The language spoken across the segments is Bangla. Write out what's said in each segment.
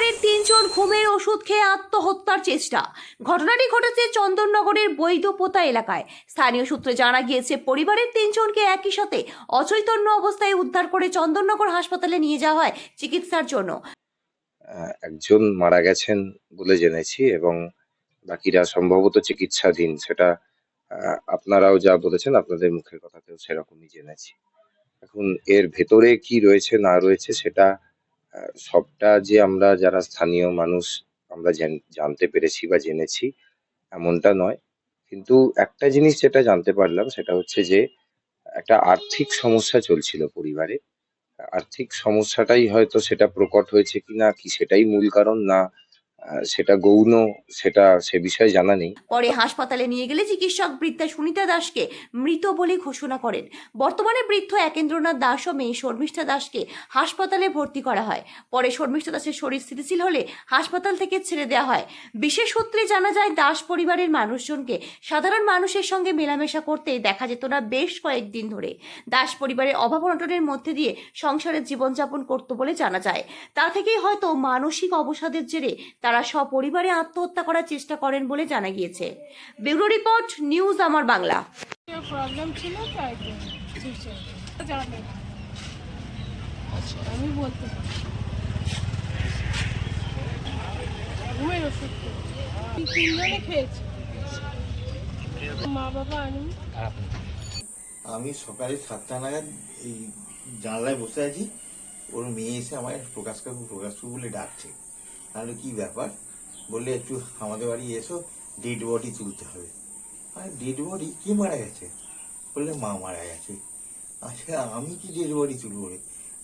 পরিবারের তিনজন ঘুমের ওষুধ খেয়ে আত্মহত্যার চেষ্টা। ঘটনাটি ঘটেছে চন্দননগরের বৈদপোতা এলাকায়। স্থানীয় সূত্রে জানা গিয়েছে, পরিবারের তিনজনকে একই সাথে অচৈতন্য অবস্থায় উদ্ধার করে চন্দননগর হাসপাতালে নিয়ে যাওয়া হয় চিকিৎসার জন্য। একজন মারা গেছেন বলে জেনেছি এবং বাকিরা সম্ভবত চিকিৎসাধীন। সেটা আপনারাও যা বলেছেন, আপনাদের মুখের কথাতেও সেরকমই জেনেছি। এখন এর ভেতরে কি রয়েছে, না রয়েছে, সেটা সবটা যে আমরা যারা স্থানীয় মানুষ, আমরা জানতে পেরেছি বা জেনেছি, এমনটা নয়। কিন্তু একটা জিনিস যেটা জানতে পারলাম, সেটা হচ্ছে যে, একটা আর্থিক সমস্যা চলছিল পরিবারে। আর্থিক সমস্যাটাই হয়তো সেটা প্রকট হয়েছে কিনা, কি সেটাই মূল কারণ না সেটা গৌণ, সেটা সে বিষয়ে জানা নেই। পরে হাসপাতালে নিয়ে গেলে চিকিৎসক বৃদ্ধা সুনিতা দাসকে মৃত বলে ঘোষণা করেন। বর্তমানে বৃদ্ধ একেন্দ্রনাথ দাস ও মেয়ে শর্মিষ্ঠা দাসকে হাসপাতালে ভর্তি করা হয়। পরে শর্মিষ্ঠা দাসের শরীর স্থিতিশীল হলে হাসপাতাল থেকে ছেড়ে দেওয়া হয়। বিশেষ সূত্রে জানা যায়, দাস পরিবারের মানুষজনকে সাধারণ মানুষের সঙ্গে মেলামেশা করতে দেখা যেত না বেশ কয়েকদিন ধরে। দাস পরিবারের অভাব অনটনের মধ্যে দিয়ে সংসারের জীবনযাপন করত বলে জানা যায়। তা থেকেই হয়তো মানসিক অবসাদের জেরে তারা সপরিবারে আত্মহত্যা করার চেষ্টা করেন বলে জানা গিয়েছে। ব্যুরো রিপোর্ট নিউজ আমার বাংলা। প্রবলেম ছিল তাই না। আমি বলতে পারি ঘুমের ওষুধ খেয়েছি। তিন- তিনজনে খেয়েছি। মা বাবা আমি। আমি সকালে সাতটা নাগাদ এই জানলায় বসে আছি। ওর মেয়ে এসে আমায় প্রকাশ কাকু প্রকাশ কাকু বলে ডাকছে। তাহলে কি ব্যাপার? বললে একটু আমাদের বাড়ি এসো ডেড বডি তুলতে হবে। আর ডেড বডি কি মারা গেছে? বললে মা মারা গেছে। আচ্ছা আমি কি ডেড বডি তুলবো রে?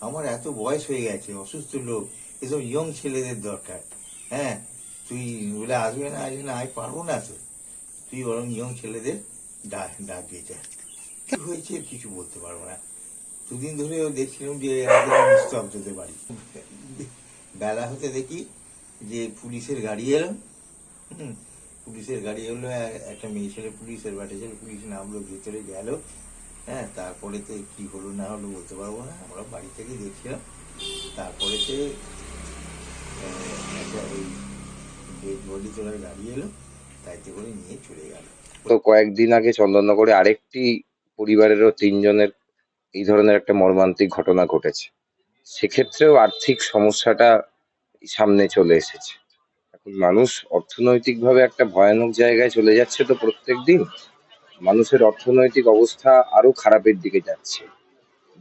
আমার এত বয়স হয়ে গেছে, অসুস্থ লোক, এসব ইয়ং ছেলেদের দরকার। হ্যাঁ তুই বলে আসবে না আসবে না, আমি পারব না তো। তুই বরং ইয়ং ছেলেদের ডাক ডাক দিয়ে যা। হয়েছে কিছু বলতে পারব না। দুদিন ধরে দেখছিলাম যে হতে বেলা হতে দেখি যে পুলিশের গাড়ি এলো পুলিশের গাড়ি এলো একটা মেয়ে ছেলে পুলিশের বাটে ছেলে পুলিশ নামলো, ভেতরে গেল হ্যাঁ তারপরে তো কি হলো না হলো বলতে পারব না, আমরা বাড়ি থেকে দেখছিলাম তারপরে তো একটা ওই ডেড বডি তোলার গাড়ি এলো, তাইতে করে নিয়ে চলে গেল। তো কয়েকদিন আগে চন্দননগরে আরেকটি পরিবারেরও তিনজনের এই ধরনের একটা মর্মান্তিক ঘটনা ঘটেছে। সেক্ষেত্রেও আর্থিক সমস্যাটা সামনে চলে এসেছে। এখন মানুষ অর্থনৈতিকভাবে একটা ভয়ানক জায়গায় চলে যাচ্ছে তো প্রত্যেক দিন। মানুষের অর্থনৈতিক অবস্থা আরও খারাপের দিকে যাচ্ছে।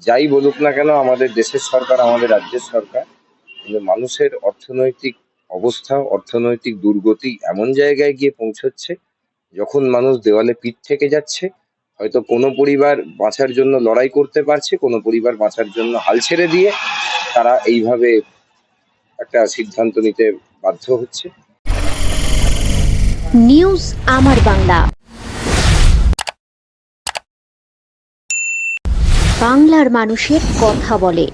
যাই বলুক না কেন, আমাদের দেশের সরকার, আমাদের রাজ্যের সরকার, কিন্তু মানুষের অর্থনৈতিক অবস্থা, অর্থনৈতিক দুর্গতি এমন জায়গায় গিয়ে পৌঁছচ্ছে, যখন মানুষ দেওয়ালে পিঠ থেকে যাচ্ছে, হয়তো কোনো পরিবার বাঁচার জন্য লড়াই করতে পারছে, কোনো পরিবার বাঁচার জন্য হাল ছেড়ে দিয়ে তারা এইভাবে একটা সিদ্ধান্ত নিতে বাধ্য হচ্ছে। নিউজ আমার বাংলা। বাংলার মানুষের কথা বলে।